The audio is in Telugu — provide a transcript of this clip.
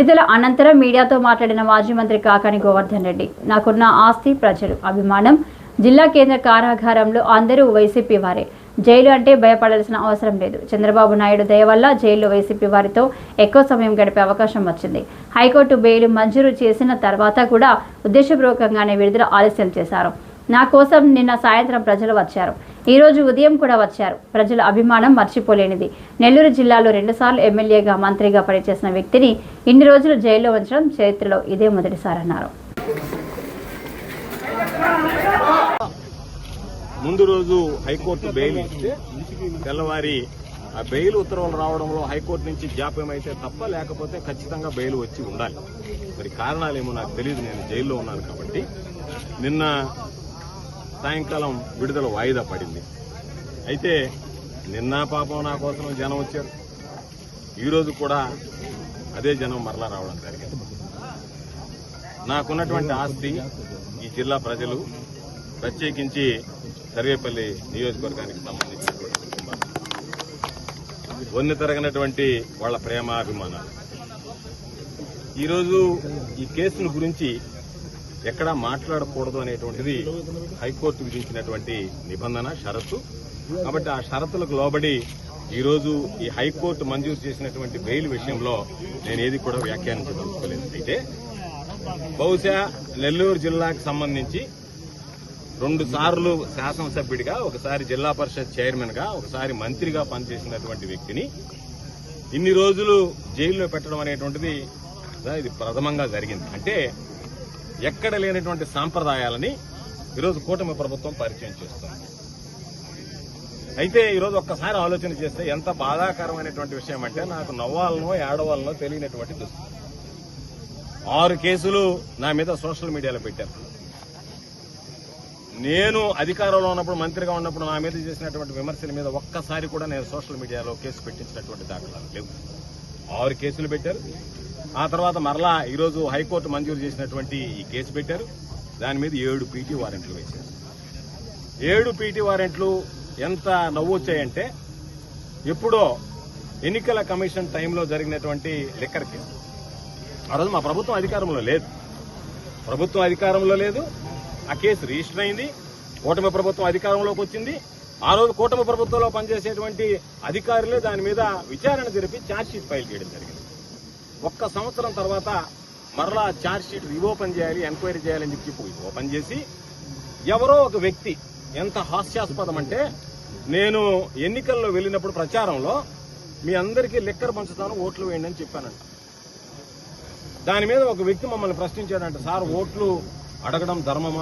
విడుదల అనంతరం మీడియాతో మాట్లాడిన మాజీ మంత్రి కాకాని గోవర్ధన్ రెడ్డి నాకున్న ఆస్తి ప్రజలు అభిమానం జిల్లా కేంద్ర కారాగారంలో అందరూ వైసీపీ వారే. జైలు అంటే భయపడాల్సిన అవసరం లేదు. చంద్రబాబు నాయుడు దయ వల్ల జైల్లో వైసీపీ వారితో ఎక్కువ సమయం గడిపే అవకాశం వచ్చింది. హైకోర్టు బెయిల్ మంజూరు చేసిన తర్వాత కూడా ఉద్దేశపూర్వకంగానే విడుదల ఆలస్యం చేశారు. నా కోసం నిన్న సాయంత్రం ప్రజలు వచ్చారు. ఈరోజు ఉదయం కూడా వచ్చారు. ప్రజల అభిమానం మర్చిపోలేనిది. నెల్లూరు జిల్లాలో రెండుసార్లు ఎమ్మెల్యేగా మంత్రిగా పనిచేసిన వ్యక్తిని ఇన్ని రోజులు జైల్లో ఉంచడం చరిత్రలో ఇదే మొదటిసారన్నారు ముందు రోజు హైకోర్టు బెయిల్ ఇస్తే తెల్లవారి ఆ బెయిల్ ఉత్తర్వులు రావడంలో హైకోర్టు నుంచి జాప్యం అయితే తప్ప లేకపోతే ఖచ్చితంగా బెయిల్ వచ్చి ఉండాలి. మరి కారణాలేమో నాకు తెలియదు నేను జైల్లో ఉన్నాను కాబట్టి. నిన్న సాయంకాలం విడుదల వాయిదా పడింది. అయితే నిన్న పాపం నా కోసం జనం వచ్చారు. ఈరోజు కూడా అదే జనం మరలా రావడం జరిగింది. నాకున్నటువంటి ఆస్తి ఈ జిల్లా ప్రజలు ప్రత్యేకించి సర్వేపల్లి నియోజకవర్గానికి సంబంధించినటువంటి కుటుంబాలు వన్నె తరగనటువంటి వాళ్ళ ప్రేమాభిమానాలు. ఈరోజు ఈ కేసును గురించి ఎక్కడా మాట్లాడకూడదు అనేటువంటిది హైకోర్టు విధించినటువంటి నిబంధన షరతు. కాబట్టి ఆ షరతులకు లోబడి ఈరోజు ఈ హైకోర్టు మంజూరు చేసినటువంటి బెయిల్ విషయంలో నేను ఏది కూడా వ్యాఖ్యానించదలుచుకోలేదు. అయితే బహుశా నెల్లూరు జిల్లాకు సంబంధించి రెండు సార్లు శాసనసభ్యుడిగా ఒకసారి జిల్లా పరిషత్ చైర్మన్గా ఒకసారి మంత్రిగా పనిచేసినటువంటి వ్యక్తిని ఇన్ని రోజులు జైల్లో పెట్టడం అనేటువంటిది ఇది ప్రథమంగా జరిగింది. అంటే ఎక్కడ లేనటువంటి సాంప్రదాయాలని ఈరోజు కూటమి ప్రభుత్వం పరిచయం చేస్తుంది. అయితే ఈరోజు ఒక్కసారి ఆలోచన చేస్తే ఎంత బాధాకరమైనటువంటి విషయం అంటే నాకు నవ్వాలనో ఏడవాలనో తెలియనటువంటి దుస్థితి. ఆరు కేసులు నా మీద సోషల్ మీడియాలో పెట్టారు. నేను అధికారంలో ఉన్నప్పుడు మంత్రిగా ఉన్నప్పుడు నా మీద చేసినటువంటి విమర్శల మీద ఒక్కసారి కూడా నేను సోషల్ మీడియాలో కేసు పెట్టించినటువంటి దాఖలాలు లేవు. ఆరు కేసులు పెట్టారు. ఆ తర్వాత మరలా ఈరోజు హైకోర్టు మంజూరు చేసినటువంటి ఈ కేసు పెట్టారు. దాని మీద ఏడు పీటీ వారెంట్లు వేశారు. ఏడు పీటీ వారెంట్లు ఎంత నవ్వు వచ్చాయంటే ఎప్పుడో ఎన్నికల కమిషన్ టైంలో జరిగినటువంటి లిక్కర్ కేసు. ఆ రోజు మా ప్రభుత్వం అధికారంలో లేదు. ప్రభుత్వం అధికారంలో లేదు. ఆ కేసు రిజిస్టర్ అయింది. కూటమి ప్రభుత్వం అధికారంలోకి వచ్చింది. ఆ రోజు కూటమి ప్రభుత్వంలో పనిచేసేటువంటి అధికారులే దాని మీద విచారణ జరిపి ఛార్జ్షీట్ ఫైల్ చేయడం జరిగింది. ఒక్క సంవత్సరం తర్వాత మరలా ఛార్జ్ షీట్ రీఓపెన్ చేయాలి ఎంక్వైరీ చేయాలని చెప్పి ఓపెన్ చేసి ఎవరో ఒక వ్యక్తి ఎంత హాస్యాస్పదం అంటే నేను ఎన్నికల్లో వెళ్ళినప్పుడు ప్రచారంలో మీ అందరికీ లెక్కర్ పంచుతాను ఓట్లు వేయండి అని చెప్పానంట. దాని మీద ఒక వ్యక్తి మమ్మల్ని ప్రశ్నించాడంట సార్ ఓట్లు అడగడం ధర్మమా?